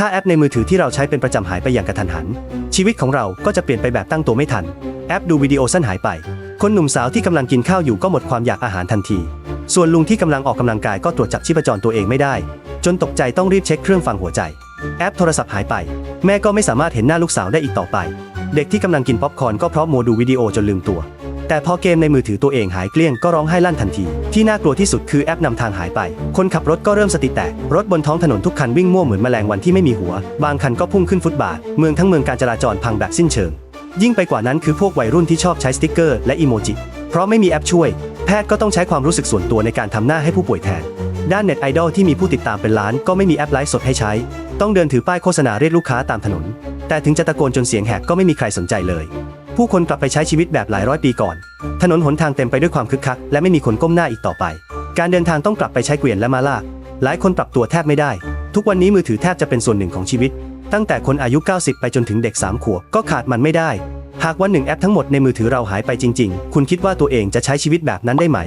ถ้าแอปในมือถือที่เราใช้เป็นประจำหายไปอย่างกระทันหัน ชีวิตของเราก็จะเปลี่ยนไปแบบตั้งตัวไม่ทัน แอปดูวิดีโอสั้นหายไป คนหนุ่มสาวที่กำลังกินข้าวอยู่ก็หมดความอยากอาหารทันที ส่วนลุงที่กำลังออกกำลังกายก็ตรวจจับชีพจรตัวเองไม่ได้ จนตกใจต้องรีบเช็คเครื่องฟังหัวใจ แอปโทรศัพท์หายไป แม่ก็ไม่สามารถเห็นหน้าลูกสาวได้อีกต่อไป เด็กที่กำลังกินป๊อปคอร์นก็เพราะมัวดูวิดีโอจนลืมตัว แต่พอเกมในมือถือตัวเองหายเกลี้ยงก็ร้องไห้ลั่นทันที ที่น่ากลัวที่สุดคือแอปนำทางหายไป คนขับรถก็เริ่มสติแตก รถบนท้องถนนทุกคันวิ่งมั่วเหมือนแมลงวันที่ไม่มีหัว บางคันก็พุ่งขึ้นฟุตบาท เมืองทั้งเมืองการจราจรพังแบบสิ้นเชิง ยิ่งไปกว่านั้นคือพวกวัยรุ่นที่ชอบใช้สติกเกอร์และอีโมจิ เพราะไม่มีแอปช่วย แพทย์ก็ต้องใช้ความรู้สึกส่วนตัวในการทำหน้าให้ผู้ป่วยแทน ด้านเน็ตไอดอลที่มีผู้ติดตามเป็นล้านก็ไม่มีแอปไลฟ์สดให้ใช้ ต้องเดินถือป้ายโฆษณาเรียกลูกค้าตามถนน แต่ถึงจะตะโกนจนเสียงแหบก็ไม่มีใครสนใจเลย ผู้คนกลับไปใช้ชีวิตแบบหลายร้อยปีก่อน ถนนหนทางเต็มไปด้วยความคึกคัก และไม่มีคนก้มหน้าอีกต่อไป การเดินทางต้องกลับไปใช้เกวียนและมาลากหลายคนปรับตัวแทบไม่ได้ ทุกวันนี้มือถือแทบจะเป็นส่วนหนึ่งของชีวิต ตั้งแต่คนอายุ 90 ไปจนถึงเด็ก 3 ขวบก็ขาดมันไม่ได้ หากวันหนึ่งแอปทั้งหมดในมือถือเราหายไปจริง ๆ คุณคิดว่าตัวเองจะใช้ชีวิตแบบนั้นได้ไหม